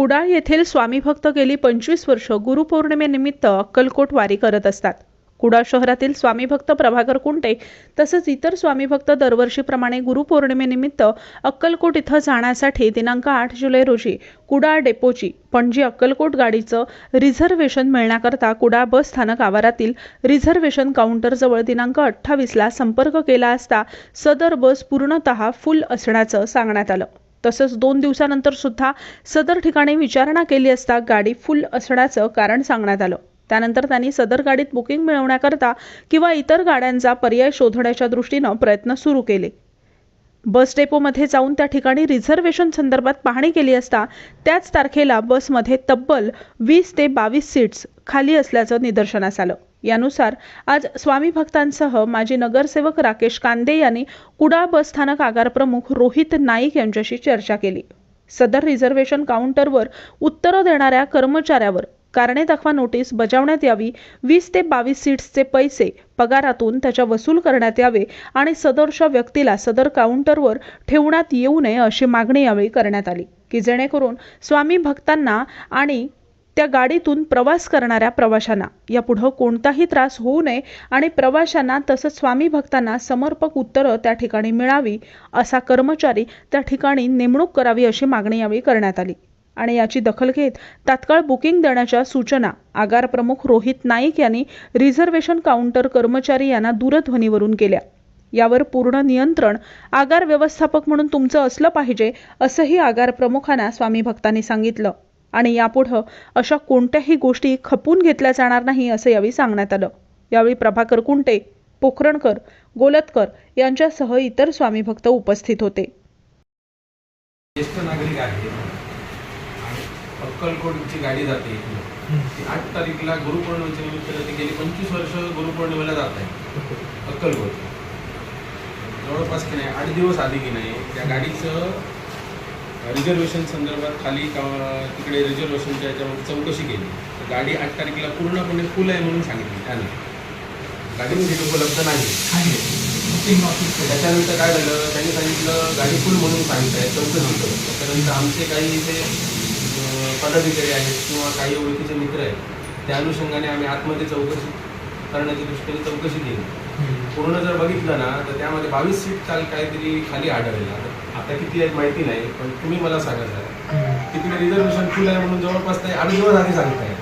कुडाळ येथील स्वामी भक्त गेली पंचवीस वर्ष गुरुपौर्णिमेनिमित्त अक्कलकोट वारी करत असतात. कुडाळ शहरातील स्वामी भक्त प्रभाकर कुंटे तसंच इतर स्वामी भक्त दरवर्षीप्रमाणे गुरुपौर्णिमेनिमित्त अक्कलकोट इथं जाण्यासाठी दिनांक आठ जुलै रोजी कुडाळ डेपोची पणजी अक्कलकोट गाडीचं रिझर्व्हेशन मिळण्याकरता कुडाळ बस स्थानक आवारातील रिझर्व्हेशन काउंटरजवळ दिनांक अठ्ठावीसला संपर्क केला असता सदर बस पूर्णतः फुल असण्याचं सांगण्यात आलं. तसंच दोन दिवसानंतर सुद्धा सदर ठिकाणी विचारणा केली असता गाडी फुल असण्याचं कारण सांगण्यात आलं. त्यानंतर त्यांनी सदर गाडीत बुकिंग मिळवण्याकरता किंवा इतर गाड्यांचा पर्याय शोधण्याच्या दृष्टीनं प्रयत्न सुरू केले. बस डेपोमध्ये जाऊन त्या ठिकाणी रिझर्व्हेशन संदर्भात पाहणी केली असता त्याच तारखेला बसमध्ये तब्बल वीस ते बावीस सीट्स खाली असल्याचं निदर्शनास आलं. यानुसार आज स्वामी भक्तांसह माजी नगरसेवक राकेश कांदे यांनी कुडाळ बस स्थानक आगार प्रमुख रोहित नाईक यांच्याशी चर्चा केली. सदर रिझर्व्हेशन काउंटरवर उत्तरं देणाऱ्या कर्मचाऱ्यावर कारणे दाखवा नोटीस बजावण्यात यावी वीस ते बावीस सीट्सचे पैसे पगारातून त्याच्या वसूल करण्यात यावे आणि सदरच्या व्यक्तीला सदर काउंटरवर ठेवण्यात येऊ नये अशी मागणी यावेळी करण्यात आली की जेणेकरून स्वामी भक्तांना आणि त्या गाडीतून प्रवास करणाऱ्या प्रवाशांना. यापुढं कोणताही त्रास होऊ नये आणि प्रवाशांना तसंच स्वामी भक्तांना समर्पक उत्तरं त्या ठिकाणी मिळावी असा कर्मचारी त्या ठिकाणी नेमणूक करावी अशी मागणी यावेळी करण्यात आली. आणि याची दखल घेत तात्काळ बुकिंग देण्याच्या सूचना आगार प्रमुख रोहित नाईक यांनी रिझर्व्हेशन काउंटर कर्मचारी यांना दूरध्वनीवरून केल्या. यावर पूर्ण नियंत्रण आगार व्यवस्थापक म्हणून तुमचं असलं पाहिजे असंही आगार प्रमुखांना स्वामी भक्तांनी सांगितलं. आणि यापुढं अशा कोणत्याही गोष्टी खपून घेतल्या जाणार नाही असं यावेळी सांगण्यात आलं. यावेळी प्रभाकर कुंटे पोखरणकर गोलतकर यांच्यासह इतर स्वामी भक्त उपस्थित होते. ज्येष्ठ नागरिक आहे अक्कलकोटची गाडी जाते आठ तारीखला गुरुपौर्णिमेच्या निमित्तानं ते गेली पंचवीस वर्ष गुरुपौर्णिमेला जात आहे. अक्कलकोट. जवळपास की नाही आठ दिवस आधी की नाही त्या गाडीचं रिझर्वेशन संदर्भात खाली का तिकडे रिझर्वेशनच्या याच्यामध्ये चौकशी केली. तर गाडी आठ तारीखला पूर्णपणे फुल आहे म्हणून सांगितली त्याने. गाडी सीट उपलब्ध नाही. त्याच्यानंतर काय झालं? त्यांनी सांगितलं गाडी फुल म्हणून सांगितलं आहे चौकशी करू त्याच्यानंतर आमचे काही इथे पदाधिकारी आहेत किंवा काही ओळखीचे मित्र आहेत त्या अनुषंगाने आम्ही आतमध्ये चौकशी करण्याच्या दृष्टीने चौकशी केली. पूर्ण जर बघितलं ना तर त्यामध्ये बावीस सीट काल काहीतरी खाली आढळलेला. आता किती आहेत माहिती नाही पण तुम्ही मला सांगा सर तिकडे रिझर्वेशन फुल आहे म्हणून जवळपास ते आठ दिवस आधी सांगताय.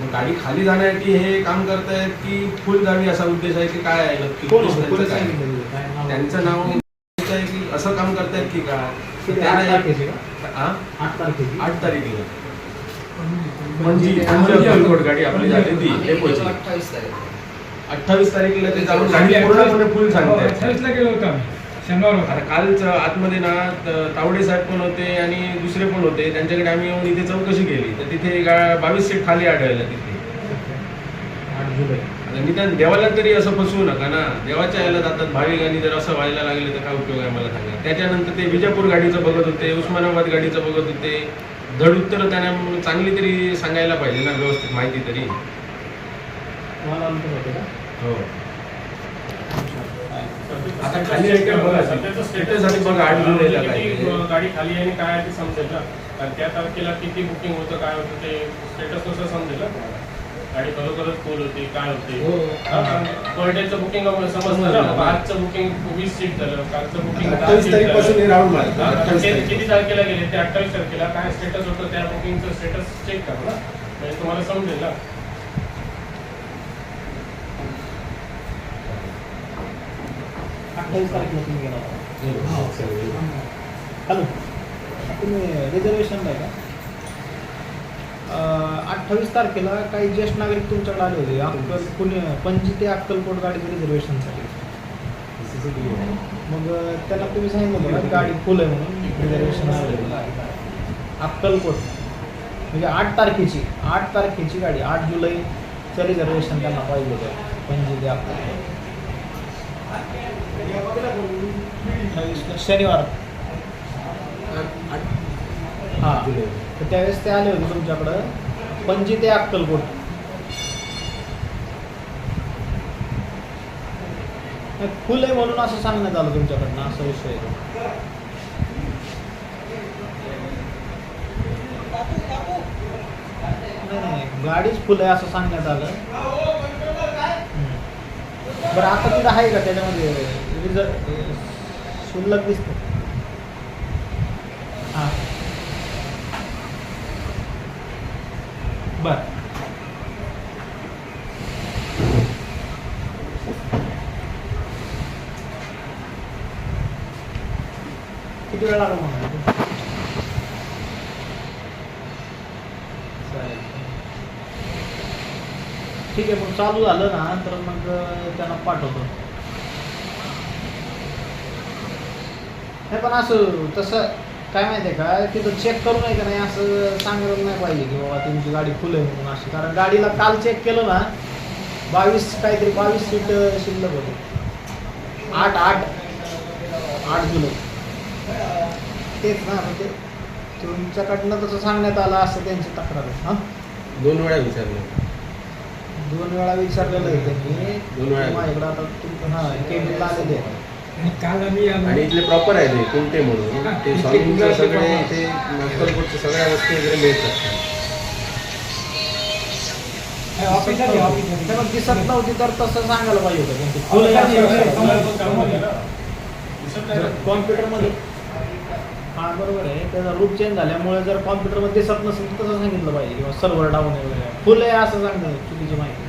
मग गाडी खाली जाण्यासाठी हे काम करतायत की फुल जावी असा उद्देश आहे की काय आहे? नक्की उद्देश त्यांचा आहे? नाव? आहे की असं काम करतायत की काय? हा? आठ तारीखला म्हणजे पणजी अक्कलकोट गाडी आपली झाली ती डेपोची. अठ्ठावीस तारीख. अठ्ठावीस तारीखला ते जाऊन गाडी पूर्णपणे फुल सांगतायत अठ्ठावीसला गेलो होतो आम्ही. शनिवार होता. आता कालच आतमध्ये ना त- तावडे साहेब पण होते आणि दुसरे पण होते. त्यांच्याकडे आम्ही येऊन इथे चौकशी केली. तर तिथे गा- बावीस सीट खाली आढळल्या तिथे. आता निदान देवाला तरी असं फसवू नका ना. देवाच्या याला जातात भाविक आणि जर असं व्हायला लागले तर काय उपयोग आहे मला सांगा. त्याच्यानंतर ते विजापूर गाडीचं बघत होते उस्मानाबाद गाडीचं बघत होते. धड उत्तर त्यांना चांगली तरी सांगायला पाहिजे ना व्यवस्थित माहिती तरी. हो. आता खाली आहे का? बघा सध्याचं स्टेटस आणि बघा आठ जुलैला काय. गाडी खाली आहे आणि काय आहे ते समजेल ना. कारण त्या तारखेला किती बुकिंग होतं काय होतं ते स्टेटसनुसार समजेल ना. गाडी खरोखरच फुल होती काय होते? हो. पर डेचं बुकिंग समजलं ना मग आजचं बुकिंग वीस सीट झालं कालचं बुकिंग अठ्ठावीस तारीखपासून हे राऊंड मारतात. अठ्ठावीस तारीख. किती तारखेला गेले? ते अठ्ठावीस तारखेला. काय स्टेटस होतं त्या बुकिंगचं स्टेटस चेक करा ना. म्हणजे तुम्हाला समजेल ना. अठ्ठावीस तारखेला तुम्ही गेला होता हॅलो तुम्ही रिझर्वेशन आहे का? अठ्ठावीस तारखेला काही ज्येष्ठ नागरिक तुमच्याकडे आले होते. अक्कल पुणे पणजी ते अक्कलकोट गाडीचं रिझर्वेशनसाठी मग त्यांना तुम्ही सांगितलं होतं गाडी फुल आहे म्हणून रिझर्वेशन आहे अक्कलकोट. म्हणजे आठ तारखेची आठ तारखेची गाडी आठ जुलैचं रिझर्वेशन त्यांना पाहिजे होतं. पणजी ते अक्कलकोट अठ्ठावीसला शनिवार हां. तर त्यावेळेस ते आले होते तुमच्याकडं. पणजी ते अक्कलकोट. नाही, फुल आहे म्हणून असं सांगण्यात आलं तुमच्याकडनं असा विषय आहे. नाही नाही गाडीच फुल आहे असं सांगण्यात आलं. बरं आता तिथं आहे का? त्याच्यामध्ये रिझल्ट शुल्लक दिसतं हां बर किती वेळ लागला म्हणा चालेल ठीक आहे मग चालू झालं ना तर मग त्यांना पाठवतो. नाही पण असं तसं काय माहिती आहे का तिथं चेक करू नये का नाही असं सांगायला नाही पाहिजे की बाबा तुमची गाडी फुल आहे म्हणून अशी. कारण गाडीला काल चेक केलं ना बावीस काहीतरी बावीस सीट शिल्लक होते. आठ आठ आठ जुलै. तेच ना म्हणजे तुमच्याकडनं तसं सांगण्यात आलं असं त्यांची तक्रार आहे हां? दोन वेळा विचारलं. दोन वेळा विचारलेलं आहे त्यांनी. दोन वेळा. माझ्याकडे आता तुम हां केबीला आलेले आहे आणि काल आम्ही आलो. आणि इथले प्रॉपर आहे ते कोणते म्हणून. हा, ते स्वामींचं सगळे ते इथे अक्कलकोटच्या सगळ्या वस्तू वगैरे मिळतात. हे ऑफिस आहे, ऑफिस आहे. ते मग दिसत नव्हती तर तसं सांगायला पाहिजे होतं. ना. कॉम्प्युटरमध्ये. हां बरोबर आहे. त्याचा रूप चेंज झाल्यामुळे जर कॉम्प्युटरमध्ये दिसत नसेल तसं सांगितलं पाहिजे किंवा सर्व्हर डाऊन आहे वगैरे. फुल आहे असं सांगणं चुकीची माहिती.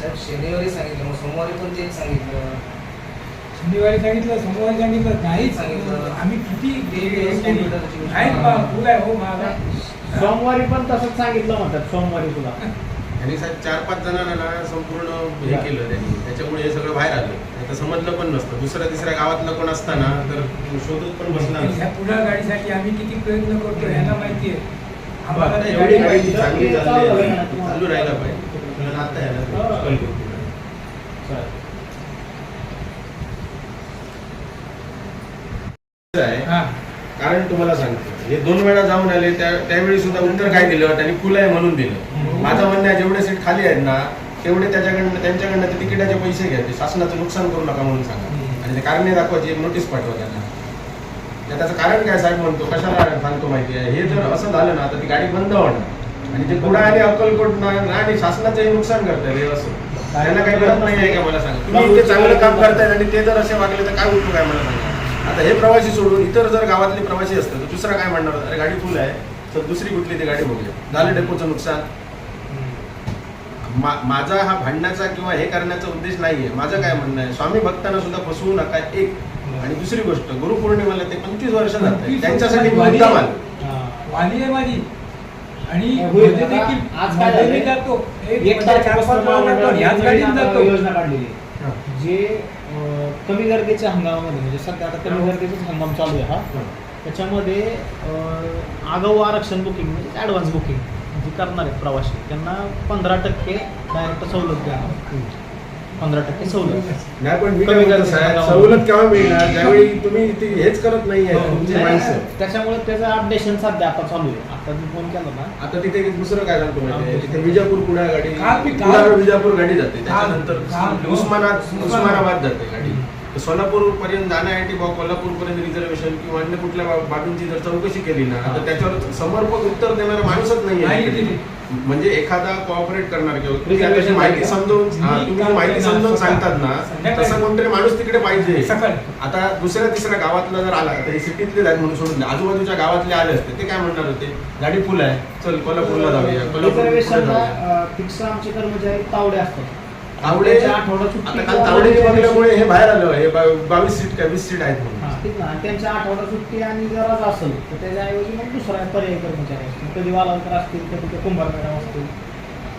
साहेब शनिवारी सांगितलं. मग सोमवारी पण तेच सांगितलं. शनिवारी सांगितलं सोमवारी सांगितलं. नाहीच. सांगितलं. आम्ही किती ते हे केली. बा, फुल आहे हो सोमवारी पण तसंच सांगितलं म्हणतात सोमवारी तुला. आणि साहेब चार पाच जणांना ना संपूर्ण हे केलं त्यांनी. त्याच्यामुळे हे सगळं बाहेर आलं. नाही तर समजलं पण नसतं. दुसऱ्या तिसऱ्या गावातलं कोण असताना तर शोधत पण बसला ह्या पुढ्या गाडीसाठी आम्ही किती प्रयत्न करतो ह्यांना माहिती आहे. आम्हाला आता एवढी पाहिजे. चांगली चालू राहायला पाहिजे. आता हा. कारण तुम्हाला सांगतो. हे दोन वेळा जाऊन आले त्या त्यावेळी सुद्धा उत्तर काय दिलं? त्यांनी फुल आहे म्हणून दिलं. माझं म्हणणं आहे जेवढे सीट खाली आहेत ना तेवढे त्याच्याकडनं त्यांच्याकडनं ते तिकिटाचे पैसे घ्या ते शासनाचं नुकसान करू नका म्हणून सांगा. आणि ते कारणे दाखवायची एक नोटीस पाठवा त्यांना. त्या- त्याचं कारण काय साहेब म्हणतो कशाला सांगतो माहिती आहे? हे जर असं झालं ना तर ती गाडी बंद होणार. आणि ते कुडा आणि अक्कलकोट आणि शासनाचंही नुकसान करतात हे असं. त्यांना काही कळत नाही आहे का मला सांगा? तुम्ही इतके चांगलं काम करतायत आणि ते जर असे वागले तर काय उपयोग आहे मला सांगा? आता हे प्रवासी सोडून इतर जर गावातले प्रवासी असतात तर दुसरा काय म्हणणार अरे गाडी फुल आहे तर दुसरी कुठली ती गाडी बघूया झालं डेपोचं नुकसान मा- माझा हा भांडण्याचा किंवा हे करण्याचा उद्देश नाहीये माझं काय म्हणणं आहे स्वामी भक्तांना सुद्धा फसवू नका एक आणि दुसरी गोष्ट गुरुपौर्णिमेला ते पंचवीस वर्ष जात आहेत 25 त्यांच्यासाठी मी वर्ष मुद्दाम झाली. आलो हां. वाली आहे माझी आणि आज काय मी झालंय? जातो एक चार पाच महामंडळाने जातो. योजना काढलेली आहे. जे कमी गर्दीच्या हंगामामध्ये म्हणजे सध्या आता कमी गर्दीचाच हंगाम चालू आहे हा. त्याच्यामध्ये अं, आगाऊ आरक्षण बुकिंग म्हणजे ॲडव्हान्स बुकिंग जे करणार आहेत प्रवासी त्यांना पंधरा टक्के डायरेक्ट सवलत देणार. पंधरा टक्के सवलत. नाही पण मी कमी काय म्हणतो गर्दीच्या साहेब, गावामध्ये. सवलत केव्हा मिळणार? ज्यावेळी तुम्ही ते हेच करत नाहीये हो. तुमची नाही, माणसं. त्याच्यामुळे त्याचं अपडेशन सध्या आता चालू आहे. आता मी फोन केला ना. आता तिथे दुसरं काय सांगतो माहिती आहे? तिथे विजापूर पुढे गाडी? विजापूर गाडी जाते. त्याच्यानंतर उस्मानाबाद उस्मानाबाद. जाते गाडी. सोलापूर पर्यंत जाण्यासाठी बा कोल्हापूर पर्यंत रिझर्वेशन किंवा अन्य कुठल्या बाबींची जर चौकशी केली ना तर त्याच्यावर समर्पक उत्तर देणारा माणूसच नाही. म्हणजे एखादा कोऑपरेट करणार किंवा माहिती? समजावून तुम्ही काल माहिती समजावून सांगतात ना. तसं कोणतरी माणूस तिकडे पाहिजे. आता दुसऱ्या तिसऱ्या गावातला जर आला तर सिटीतले आहेत म्हणून सोडून. आजूबाजूच्या गावातले आले असते ते काय म्हणणार होते? गाडी फुल आहे. चल कोल्हापूरला जाऊया कोल्हापूर तावडे असतात. तावडे? सुट्टी आता काल तावडेची बघल्यामुळे हे बाहेर आलं. हे बावीस सीट का वीस सीट आहेत म्हणून. ठीक ना. आणि त्यांच्या आठवडा सुट्टी आणि गरज असेल तर त्याच्याऐवजी मग दुसरा पर्यायी कर्मचारी असतील कधी वालावकर असतील कधी ते कुंभार मॅडम असतील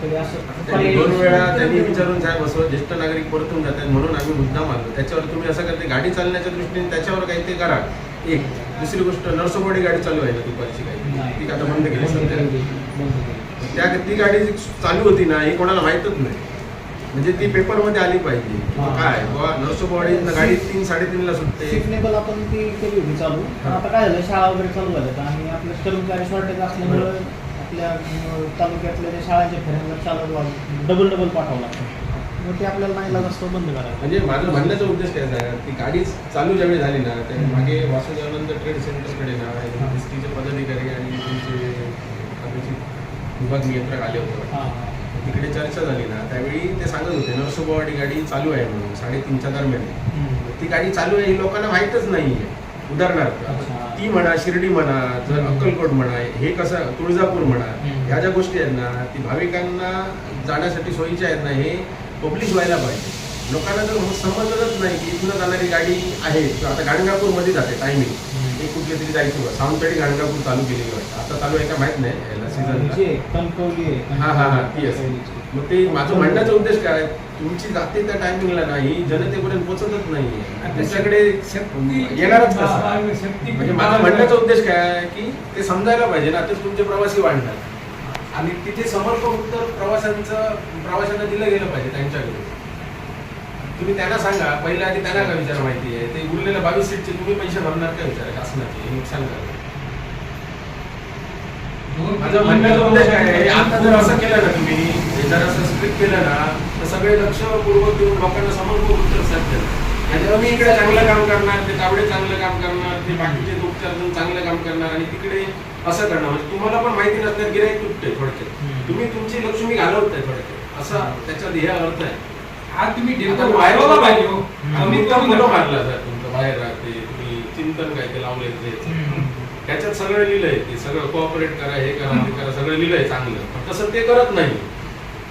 कधी असं त्यांनी पर्यायी दोन वेळा असतील. त्यांनी विचारून साहेब असं ज्येष्ठ नागरिक परतून जातात म्हणून आम्ही मुद्दाम आलो. त्याच्यावर तुम्ही असं करते गाडी चालण्याच्या दृष्टीने त्याच्यावर काही ते करा. एक दुसरी गोष्ट नरसोबाडी गाडी चालू आहे ना दुपारची काही? नाही. ती आता बंद केली बंद सध्या. केली, बंद केली. त्या ती गाडी जी चालू होती ना ही कोणाला माहीतच नाही. म्हणजे ती पेपरमध्ये आली पाहिजे. किंवा. काय? बाबा नरसोबावाडी गाडी तीन साडेतीनला सुटते. सिग्नेबल आपण ती केली होती चालू. पण आता काय झालं शाळा वगैरे चालू झाल्यात आणि आपले कर्मचारी शॉर्टेज असल्यामुळं आपल्या अं, तालुक्यातल्या ज्या शाळांच्या फेऱ्यांना चालू डबल डबल पाठवावं लागतं. मग ते आपल्याला नाही लागत असतं बंद करायला म्हणजे माझं म्हणण्याचा उद्देश काय आहे ती गाडी चालू ज्यावेळी झाली ना त्या मागे वासुदेवानंद ट्रेड सेंटरकडे ना एसटीचे पदाधिकारी आणि त्यांचे विभाग नियंत्रक आले होते. हां. तिकडे चर्चा झाली ना त्यावेळी ते सांगत होते नरसोबावाडी गाडी चालू आहे म्हणून साडेतीनच्या दरम्यान. ती गाडी चालू आहे ही लोकांना माहीतच नाही आहे उदाहरणार्थ. ती म्हणा शिर्डी म्हणा जर. अक्कलकोट म्हणा हे कसं तुळजापूर म्हणा. ह्या ज्या गोष्टी आहेत ना ती भाविकांना जाण्यासाठी सोयीच्या आहेत ना हे पब्लिश व्हायला पाहिजे लोकांना जर समजलंच नाही की इथनं जाणारी गाडी आहे किंवा आता गाणगापूरमध्ये जाते टायमिंग. एक कुठली तरी जायची सावंतवाडी गाणगापूर चालू केलेली वाटतं आता चालू आहे का माहीत नाही हा, हा, हा, ती असते. कणकवलीची. मग ते माझं म्हणण्याचा उद्देश काय तुमची जाते त्या टायमिंगला नाही जनतेपर्यंत पोहोचतच नाही तुमच्याकडे शक्ती- येणारच म्हणजे माझा म्हणण्याचा उद्देश काय आहे की ते समजायला पाहिजे ना तर तुमचे प्रवासी वाढणार. आणि तिथे समर्थ उत्तर प्रवाशांचं प्रवाशांना दिलं गेलं पाहिजे त्यांच्याकडे. तुम्ही त्यांना सांगा पहिल्या आधी त्यांना काय विचार माहिती आहे? ते उरलेल्या बावीस सीटचे तुम्ही पैसे भरणार काय विचार शासनाचे नुकसान करा दोन- माझं म्हणण्याचा उद्देश काय आहे आता जर असं केलं ना तुम्ही हे जर असं स्ट्रिक्ट केलं ना तर सगळे लक्षपूर्वक देऊन लोकांना समर्पक उत्तर आणि मी इकडे चांगलं काम करणार ते तावडे चांगलं काम करणार ते बाकीचे देऊन चांगलं काम करणार आणि तिकडे असं करणार म्हणजे तुम्हाला पण माहिती नसणार गिराईक तुटते थोडक्यात. तुम्ही तुमची लक्ष्मी घालवताय थोडक्यात असा त्याच्यात हे अर्थ आहे तुम्ही पाहिजे हो. आम्ही कमीत तर कमी मुलं नका. मारला सर तुमचं बाहेर राहते तुम्ही चिंतन काय ते लावले. त्याच्यात सगळं लिहिलंय ते सगळं कोऑपरेट करा हे करा ते करा सगळं लिहिलंय चांगलं. पण तसं ते करत नाही.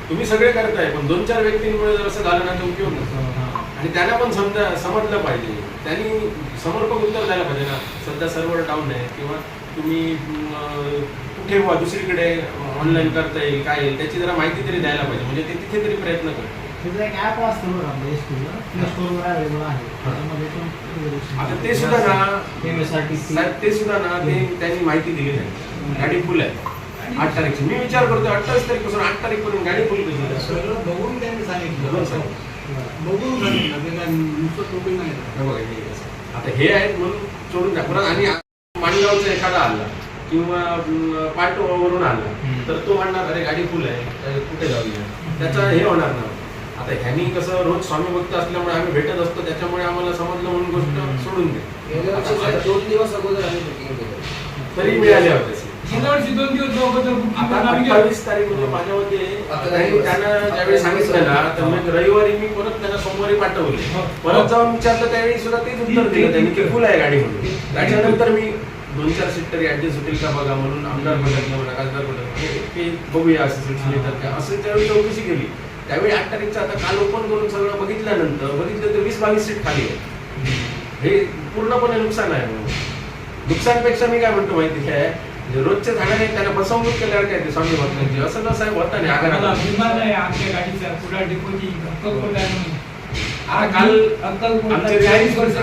तुम्ही सगळे करताय पण दोन चार व्यक्तींमुळे जर असं झालं ना तर उपयोग नसतो. आणि त्यांना पण समजा समजलं पाहिजे. त्यांनी समर्पक उत्तर द्यायला पाहिजे ना. सध्या सर्व्हर डाऊन आहे किंवा तुम्ही कुठे दुसरीकडे ऑनलाईन करता येईल काय येईल त्याची जरा माहिती तरी द्यायला पाहिजे. म्हणजे ते तिथे तरी प्रयत्न करतात एक ॲप असतं बघा आपल्या एसटीला प्ले स्टोअरवर अवेलेबल आहे. त्याच्यामध्ये पण reservation आता ते सुद्धा ना. साहेब ते सुद्धा ना ते त्यांनी माहिती दिली नाही. गाडी फुल आहे. आठ तारीखची. मी विचार करतो अठ्ठावीस तारीखपासून आठ तारीख पर्यंत गाडी फुल कशी? सगळं बघून त्यांनी सांगितलं. बघून सांगितलं. ते काय नुसतं टोपी नाही बघा, हे असं. आता हे आहेत म्हणून सोडून द्या. परत आणि माणगावचा एखादा आला किंवा पाटवरून आला. तर तो म्हणणार अरे गाडी फुल आहे. तर कुठे जाऊया? त्याचं हे होणार ना. आता ह्यांनी कसं रोज स्वामी भक्त असल्यामुळे आम्ही भेटत असतो त्याच्यामुळे आम्हाला समजलं म्हणून गोष्ट सोडून दे. दोन दिवस अगोदर आम्ही बुकिंग केलं. तरी मिळाले होते गेल्या वर्षी दोन दिवस अगोदर. अठ्ठावीस तारीख म्हणजे माझ्या मते आता त्यांनी ज्यावेळी सांगितलं ना तर मग रविवारी मी परत त्यांना सोमवारी पाठवले. हो. परत जाऊन विचारलं त्यावेळी सुद्धा तेच उत्तर दिलं त्यांनी की फुल आहे गाडी म्हणून. त्याच्यानंतर मी दोन चार सीट तरी ऍडजस्ट होतील का बघा म्हणून आमदार बघितलं म्हणा खासदार बघितलं ते बघूया असं का असं त्यावेळी चौकशी केली. त्यावेळी आठ तारीखचं आता काल ओपन करून सगळं बघितल्यानंतर बघितलं तर वीस बावीस सीट खाली आहे हे पूर्णपणे नुकसान आहे. नुकसानपेक्षा मी काय म्हणतो माहिती काय? म्हणजे रोजच्या झाडाने त्यांना फसवणूक केल्यावर काय ते स्वामी भक्तांची? असं न साहेब होता नाही आहे आमच्या गाडीचा डेपोची आहे म्हणून. आता काल आमचे चाळीस वर्ष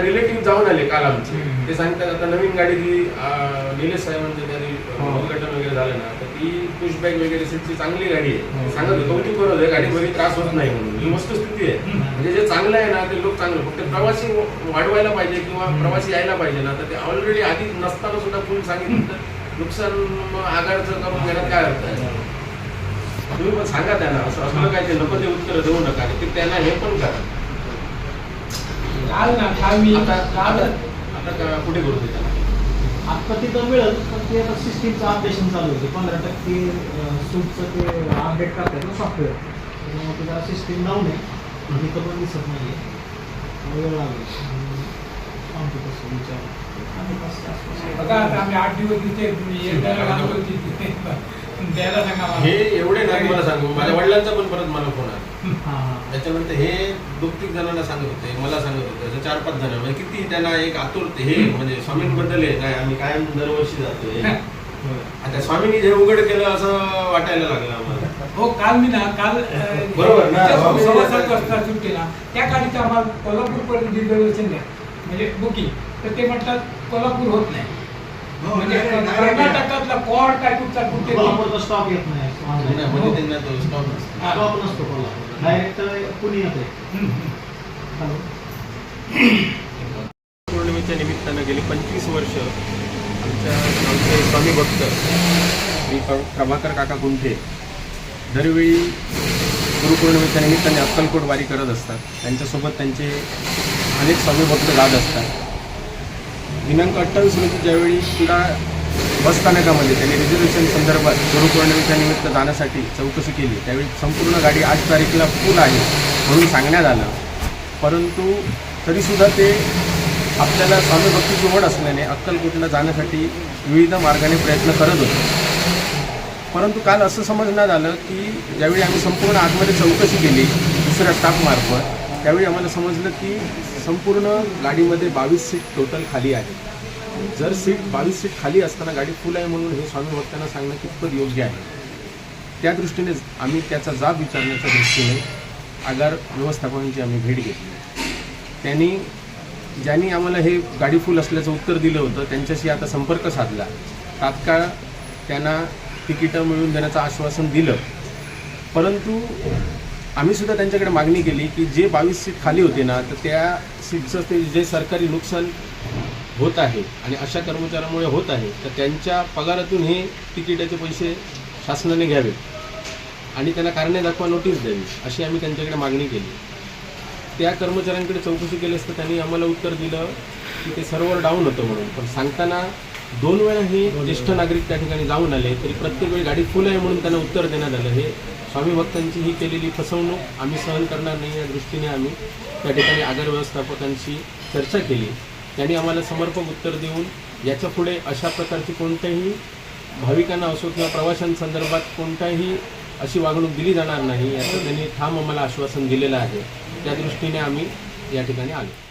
रिलेटिव्ह जाऊन आले काल आमचे. ते सांगतात आता नवीन गाडी जी अं, निलेश साहेबांचं त्यांनी हो. उद्घाटन वगैरे झालं ना तर ती पुशबॅक वगैरे सीटची चांगली गाडी आहे. हो. ते सांगत होते करत होते गाडी बरी त्रास होत नाही म्हणून. ही वस्तुस्थिती आहे. हम्म. म्हणजे जे चांगलं आहे ना ते लोक चांगलं फक्त प्रवासी वाढवायला पाहिजे किंवा. प्रवासी यायला पाहिजे ना तर ते ऑलरेडी आधी नसताना सुद्धा फुल सांगितलं तर नुकसान आगारचं करून घेण्यात काय अर्थ आहे? तुम्ही पण सांगा त्यांना असं असलं काय ते नको ते उत्तर देऊ नका आणि ते त्यांना हे पण करा. काल ना काल मी. आता कुठे करू ते? आत्ता तिथं मिळेल पण ते आता सिस्टीमचं अपडेशन चालू होते पंधरा टक्के सूटचं ते अपडेट करतात ना सॉफ्टवेअर त्याच्यामुळे त्याला सिस्टीम डाऊन आहे. तिथं पण दिसत नाही आहे वेळ लागेल. सांगतो तसं विचार. आणि आम्ही आठ दिवस तिथे तिथे. द्यायला सांगा मला. हे एवढे नाही मला सांगू. माझ्या वडिलांचा पण परत मला फोन आला. हां हां. त्याच्यानंतर हे दोन तीन जणांना सांगत होते मला सांगत होते. असं चार पाच जण म्हणजे किती त्यांना एक आतुर हे म्हणजे स्वामींबद्दल आहे काय आम्ही कायम दरवर्षी जातोय. होय. आता स्वामींनी जे उघड केलं असं वाटायला लागलं आम्हाला. हो काल मी ना काल अं, बरोबर ना? तिच्या हो. सव्वा सात वाजता सुट्टीला त्या गाडीचं आम्हाला कोल्हापूरपर्यंत रिझर्वेशन द्या म्हणजे बुकिंग. तर ते म्हणतात कोल्हापूर होत नाही. म्हणजे कर्नाटकातला कॉड काय कुठचा कुठे कोल्हापूरचा स्टॉक येत नाही. म्हणजे त्यांना तो नसतो. हा. स्टॉक नसतो कोल्हापूर डायरेक्ट पुणे येते. हॅलो. पौर्णिमेच्या निमित्तानं गेली पंचवीस वर्ष आमच्या आमचे स्वामी भक्त श्री प्र- प्रभाकर काका कुंठे दरवेळी गुरुपौर्णिमेच्या निमित्ताने अक्कलकोट वारी करत असतात. त्यांच्यासोबत त्यांचे अनेक स्वामी भक्त जात असतात. दिनांक अठ्ठावीस रोजी ज्यावेळी कुडा बसस्थानकामध्ये त्यांनी रिझर्वेशन संदर्भात गुरुपौर्णिमेच्या निमित्त जाण्यासाठी चौकशी केली. त्यावेळी संपूर्ण गाडी आठ तारीखला फुल आहे म्हणून सांगण्यात आलं. परंतु तरीसुद्धा ते आपल्याला स्वामी भक्तीची ओढ असल्याने अक्कलकोटला जाण्यासाठी विविध मार्गाने प्रयत्न करत होते. परंतु काल असं समजण्यात आलं की ज्यावेळी आम्ही संपूर्ण आतमध्ये चौकशी केली दुसऱ्या स्टाफमार्फत त्यावेळी आम्हाला समजलं की संपूर्ण गाडीमध्ये बावीस सीट टोटल खाली आहे. जर सीट बावीस सीट खाली असताना गाडी फुल आहे म्हणून हे स्वामी भक्तांना सांगणं कितपत योग्य आहे? त्या दृष्टीने आम्ही त्याचा जाब विचारण्याच्या दृष्टीने आगार व्यवस्थापनाची आम्ही भेट घेतली. त्यांनी ज्यांनी आम्हाला हे गाडी फुल असल्याचं उत्तर दिलं होतं त्यांच्याशी आता संपर्क साधला. तात्काळ त्यांना तिकीटं मिळवून देण्याचं आश्वासन दिलं. परंतु आम्ही सुद्धा त्यांच्याकडे मागणी केली की जे बावीस सीट खाली होते ना तर त्या सीटचं ते जे सरकारी नुकसान होत आहे आणि अशा कर्मचाऱ्यामुळे होत आहे तर त्यांच्या पगारातून हे तिकिटाचे पैसे शासनाने घ्यावे आणि त्यांना कारणे दाखवा नोटीस द्यावी अशी आम्ही त्यांच्याकडे मागणी केली. त्या कर्मचाऱ्यांकडे चौकशी केली असता त्यांनी आम्हाला उत्तर दिलं की ते सर्व्हर डाऊन होतं म्हणून. पण सांगताना दोन वेळा हे ज्येष्ठ नागरिक त्या ठिकाणी जाऊन आले तरी प्रत्येक वेळी गाडी फुल आहे म्हणून त्यांना उत्तर देण्यात आलं. हे स्वामी भक्तांची ही केलेली फसवणूक आम्ही सहन करणार नाही या दृष्टीने आम्ही त्या ठिकाणी आगार व्यवस्थापकांशी चर्चा केली. त्यांनी आम्हाला समर्पक उत्तर देऊन याच्यापुढे अशा प्रकारची कोणत्याही भाविकांना असो किंवा प्रवाशांसंदर्भात कोणताही अशी वागणूक दिली जाणार नाही याचं त्यांनी ठाम आम्हाला आश्वासन दिलेलं आहे. त्या दृष्टीने आम्ही या ठिकाणी आलो.